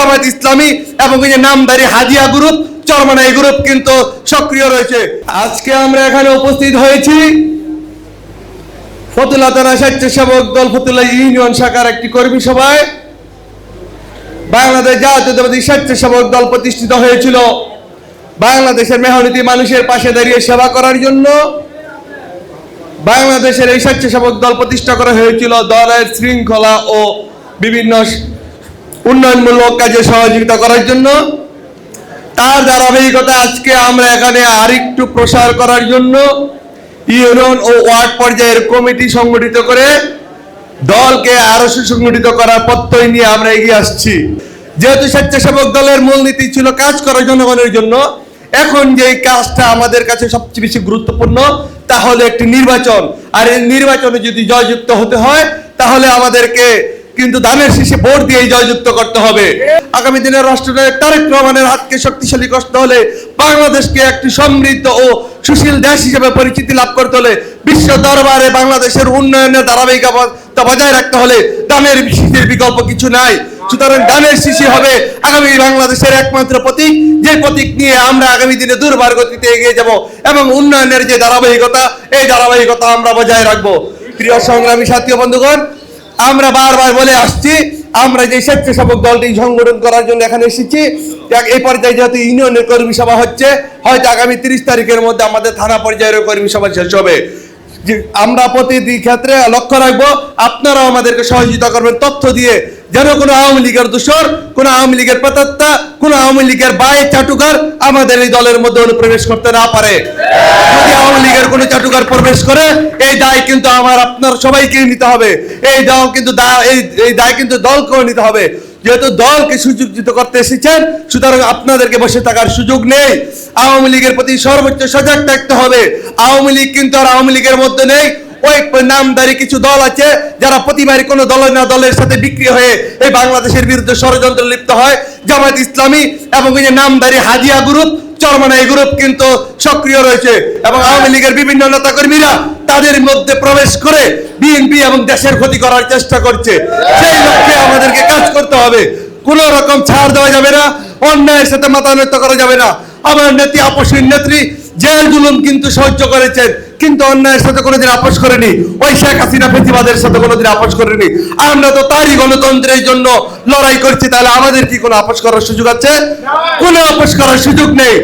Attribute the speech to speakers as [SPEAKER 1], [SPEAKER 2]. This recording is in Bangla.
[SPEAKER 1] জামাত ইসলামী এবং এই যে নামদারি হাজিয়া গ্রুপ চরমানা এই গ্রুপ কিন্তু সক্রিয় রয়েছে। আজকে আমরা এখানে উপস্থিত হয়েছি ফতুল্লা থানা স্বেচ্ছাসেবক দল ফতুল্লা ইউনিয়ন শাখার একটি কর্মী সভায়। বাংলাদেশ জাতীয়তাবাদী স্বেচ্ছাসেবক দল প্রতিষ্ঠিত হয়েছিল। বাংলাদেশের মেহনতি মানুষের পাশে দাঁড়িয়ে সেবা করার জন্য বাংলাদেশের এই স্বেচ্ছাসেবক দল প্রতিষ্ঠা করা হয়েছিল। দলের শৃঙ্খলা ও বিভিন্ন উন্নয়নমূলক কাজে সহযোগিতা করার জন্য। তার ধারাবাহিকতা আজকে আমরা এখানে আরেকটু প্রসার করার জন্য ইউনিয়ন ও ওয়ার্ড পর্যায়ের কমিটি সংগঠিত করে দলকে আরও সুসংগঠিত করার প্রত্যয় নিয়ে আমরা এগিয়ে আসছি। যেহেতু স্বেচ্ছাসেবক দলের মূলনীতি ছিল কাজ করা জনগণের জন্য, এখন যে কাজটা আমাদের কাছে সবচেয়ে বেশি গুরুত্বপূর্ণ, তাহলে একটি নির্বাচন। আর এই নির্বাচনে যদি জয়যুক্ত হতে হয়, তাহলে আমাদেরকে কিন্তু ধানের শীষে ভোট দিয়ে জয়যুক্ত করতে হবে। আগামী দিনে রাষ্ট্রনায়ক তারেক রহমানের হাতকে শক্তিশালী করতে হলে বাংলাদেশকে একটি সমৃদ্ধ ও সুশীল দেশ হিসেবে পরিচিতি লাভ করতে হলে বিশ্ব দরবারে বাংলাদেশের উন্নয়নের ধারাবাহিকতা বজায় রাখতে হলে দানের শীষের বিকল্প কিছু নাই। সুতরাং দানের শিশি হবে আগামী বাংলাদেশের একমাত্র প্রতীক। যে প্রতীক নিয়ে আমরা আগামী দিনে দুর্বার গতিতে এগিয়ে যাব এবং উন্নয়নের যে ধারাবাহিকতা, এই ধারাবাহিকতা আমরা বজায় রাখব। প্রিয় সংগ্রামী সাথী বন্ধুগণ আমরা বারবার বলে আসছি, আমরা যে স্বেচ্ছাসেবক দলটি সংগঠন করার জন্য এখানে এসেছি এই পর্যায়ে যেহেতু ইউনিয়নের কর্মী সভা হচ্ছে, হয়তো আগামী তিরিশ তারিখের মধ্যে আমাদের থানা পর্যায়ের কর্মী সভা শেষ হবে। আমরা প্রতিটি ক্ষেত্রে লক্ষ্য রাখব, আপনারাও আমাদেরকে সহযোগিতা করবেন, তথ্য দিয়ে যেন কোনো আওয়ামী লীগের দূষর, কোন আওয়ামী লীগের প্রেতাত্মা কোন আওয়ামী লীগের বায়ে চাটুকার আমাদের এই দলের মধ্যে অনুপ্রবেশ করতে না পারে। যদি আওয়ামী লীগের কোনো চাটুকার প্রবেশ করে, এই দায় কিন্তু আমার, আপনার সবাইকে নিতে হবে। এই দল কিন্তু এই দায় কিন্তু দলকেও নিতে হবে। যেহেতু দলকে সুযোগিত করতে এসেছেন, সুতরাং আপনাদেরকে বসে থাকার সুযোগ নেই। আওয়ামী লীগের প্রতি সর্বোচ্চ সজাগ থাকতে হবে। আওয়ামী লীগ কিন্তু আর আওয়ামী লীগের মধ্যে নেই। ওই নামদারি কিছু দল আছে যারা প্রতিবারই কোনো দল না দলের সাথে বিক্রি হয়ে এই বাংলাদেশের বিরুদ্ধে ষড়যন্ত্র লিপ্ত হয়। জামাত ইসলামী এবং এই যে নামদারি হাজিয়া গ্রুপ চরমানা এই গ্রুপ কিন্তু সক্রিয় রয়েছে এবং আওয়ামী লীগের বিভিন্ন নেতা কর্মীরা তাদের মধ্যে প্রবেশ করে বিএনপি এবং দেশের ক্ষতি করার চেষ্টা করছে। সেই লক্ষ্যে আমাদেরকে কাজ করতে হবে। কোন রকম ছাড় দেওয়া যাবে না, অন্যায়ের সাথে মাথা করা যাবে না। আমার নেত্রী, আপসীর নেত্রী জেল জুলুম কিন্তু সহ্য করেছেন, কিন্তু অন্যায়ের সাথে কোনোদিন আপোষ করেনি। ওই শেখ হাসিনা ফেসিবাদের সাথে কোনোদিন আপোষ করেনি। আমরা তো তারই গণতন্ত্রের জন্য লড়াই করছি, তাহলে আমাদের কি কোনো আপোষ করার সুযোগ আছে? কোনো আপোষ করার সুযোগ নেই।